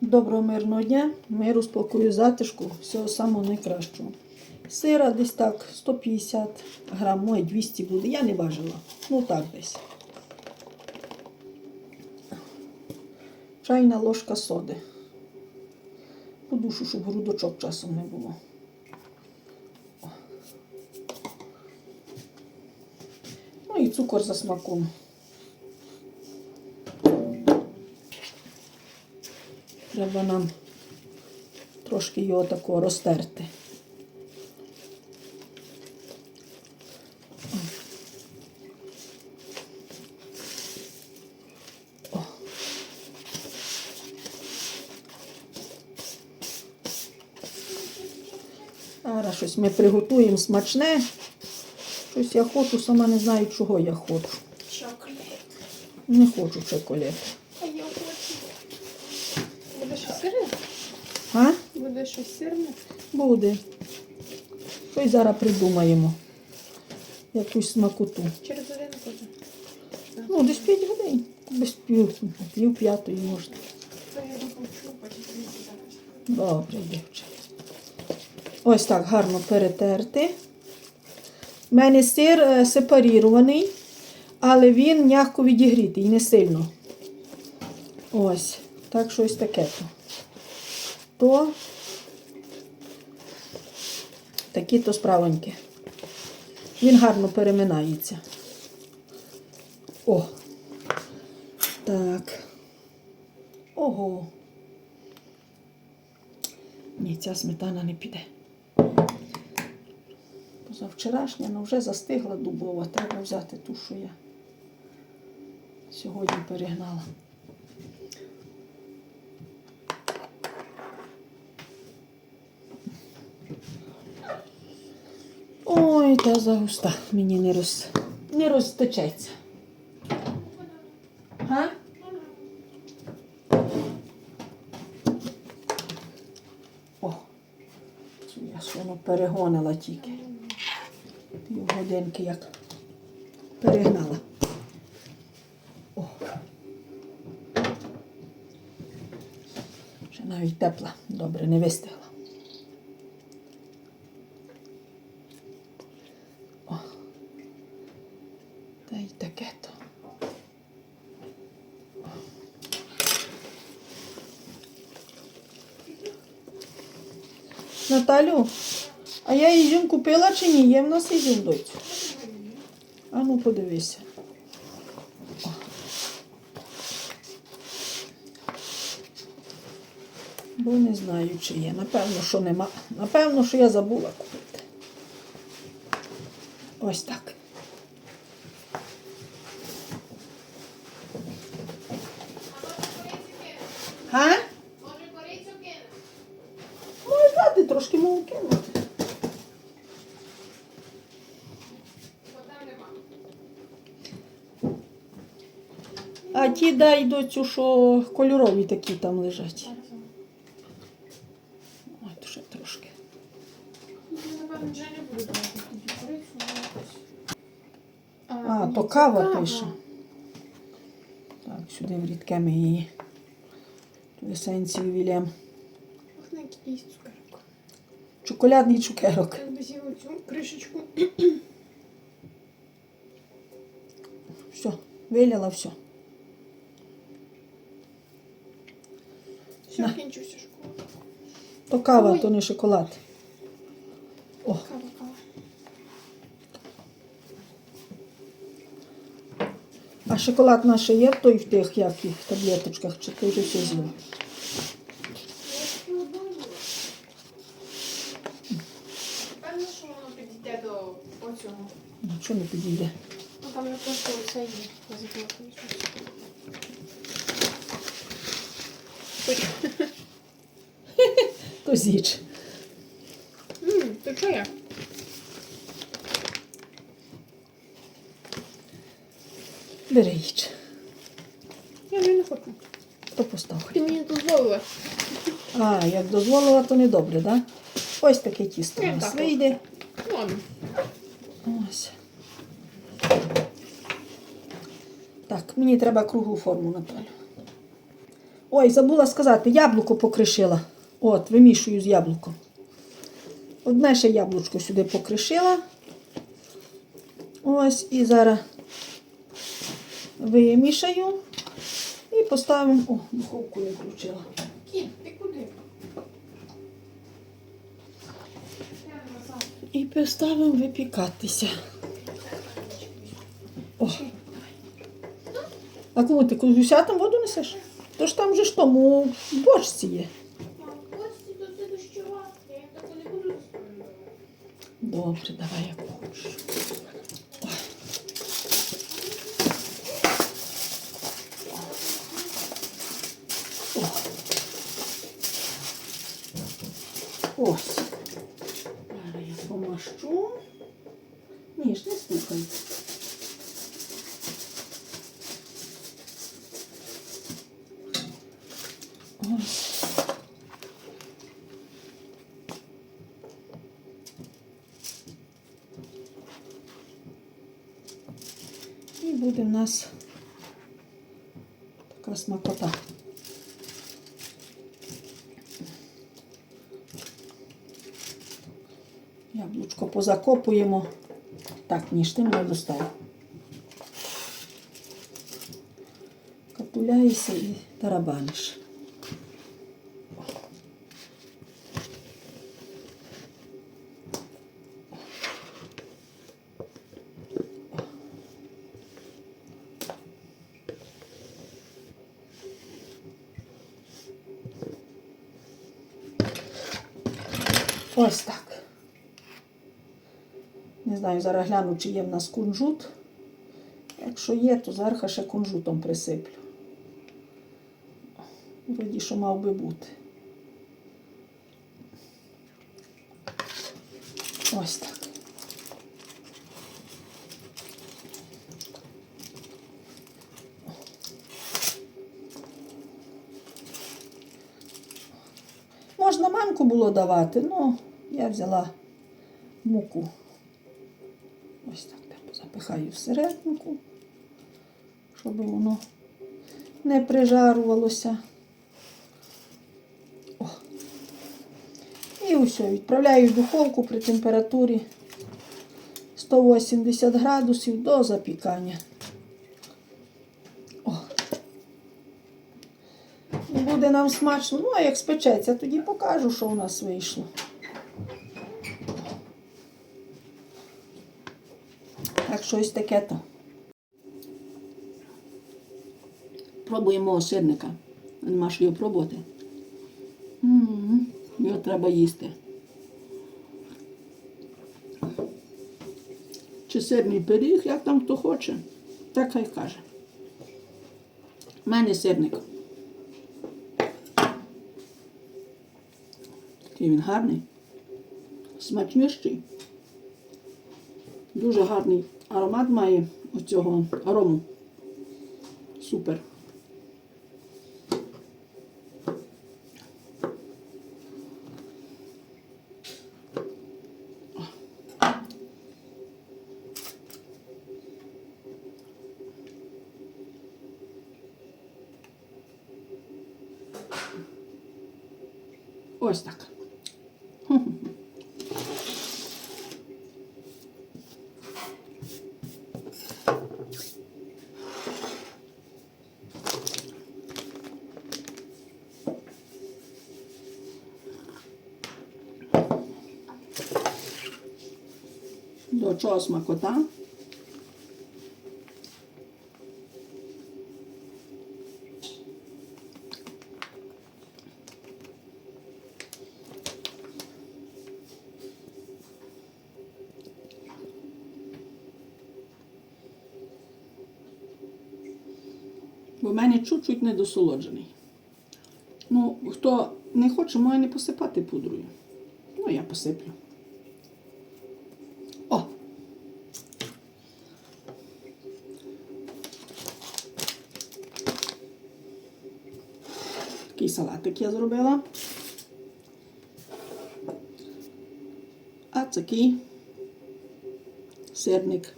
Доброго мирного дня, миру, спокою, затишку, всього самого найкращого. Сира десь так 150 грам, може 200 буде, я не важила. Ну так десь. Чайна ложка соди. Подушу, щоб грудочок часом не було. Ну і цукор за смаком. Треба нам трошки його такого розтерти. Зараз щось ми приготуємо смачне. Щось я хочу, сама не знаю, чого я хочу. Чоколад. Не хочу чоколад. А я хочу. Буде щось сирне? А? Буде щось сирне? Буде. Щось зараз придумаємо. Якусь смакоту. Через один буде. Ну, десь 5 годин. Без пів, пів п'ятої можна. То я допомогу, потім зараз. Добре, дівчата. Ось так гарно перетерти. У мене сир е, сепарірований, але він м'яко відігрітий, не сильно. Ось. Так що ось таке то. То такі то справоньки. Він гарно переминається. О. Так. Ого. Ні, ця сметана не піде. Позавчорашня, але вже застигла дубова. Треба взяти ту, що я сьогодні перегнала. Ой, та загуста. Мені не роз... не розтечеться. Га? О, я ж воно перегонила тільки. Пів годинки як перегнала. О. Ще навіть тепла, добре, не вистигла. О. Та й таке то. Наталю, а я ізюм купила чи ні? Є в нас ізюм, доцю? А ну подивися. Бо не знаю, чи є. Напевно, що нема. Напевно, що я забула купити. Ось так. Га? Трошки нема. А ті дай доцю, що кольорові такі там лежать. Ой, ще трошки. А, то кава пише. Так, сюди в рідке ми її. Ту есенцію вілям. Можна якийсь цукерок. Чоколядний цукерок. З'їла цю кришечку. Все, виляла все. Все, На. кінчуся школу. То кава, Ой. то не шоколад. О, Кава, кава. а шоколад наш є в той в тих як їх таблеточках, чи ти вже все з'їв? Певно, що воно підійде до оцього. Нічого не підійде. Ну там я просто Ммм, то що я? Бери їж. Я вже не хочу. То постав. Ти мені дозволила. А, як дозволила, то не добре, так? Да? Ось таке тісто у нас вийде. Ось. Так, мені треба круглу форму, Наталю. Ой, забула сказати, яблуко покришила. От, вимішую з яблуком. Одне ще яблучко сюди покришила. Ось, і зараз вимішаю і поставимо. О, духовку не включила. Кіт, куди? І поставимо випікатися. О. А кому ти гусятам воду несеш? То ж там же ж тому в бочці є. Добре, давай я порушу. Ось. Зараз я помащу. Ні, ж не стукай. І буде в нас така смакота. Яблучко позакопуємо. Так, ніж ти мене достав. Капуляєшся і тарабаниш. Ось так. Не знаю, зараз гляну, чи є в нас кунжут. Якщо є, то зверху ще кунжутом присиплю. Вроді, що мав би бути. Ось так. Можна манку було давати, але я взяла муку. Ось так запихаю всерединку, щоб воно не прижарувалося. О. І усе, відправляю в духовку при температурі 180 градусів до запікання. О. Буде нам смачно. Ну, а як спечеться, тоді покажу, що у нас вийшло. Так, щось таке то. Пробуємо сирника. Нема що його пробувати. М, Його треба їсти. Чи сирний пиріг, як там хто хоче, так хай каже. У мене сирник. Такий він гарний, смачнющий. Дуже гарний аромат має оцього арому. Супер. Ось так. До чого смакота? Бо в мене чуть-чуть недосолоджений. Ну, хто не хоче, має не посипати пудрою. Ну, я посиплю. О! Такий я зробила. А такий сирник.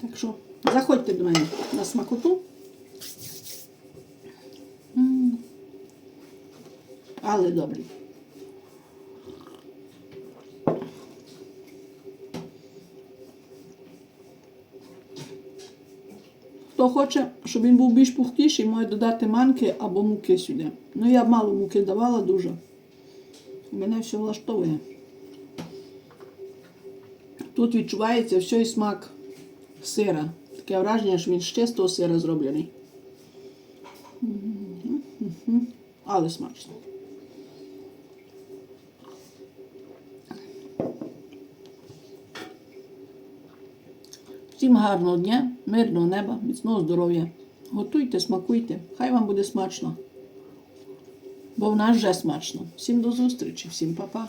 Так що Заходьте до мене на смакоту. Але добрий. Хто хоче, щоб він був більш пухкіший, може додати манки або муки сюди. Ну, я мало муки давала дуже. Мене все влаштовує. Тут відчувається все і смак сира. Таке враження, що він з чистого сира зроблений. Але смачно. Всім гарного дня, мирного неба, міцного здоров'я. Готуйте, смакуйте, хай вам буде смачно. Бо в нас вже смачно. Всім до зустрічі, всім па-па.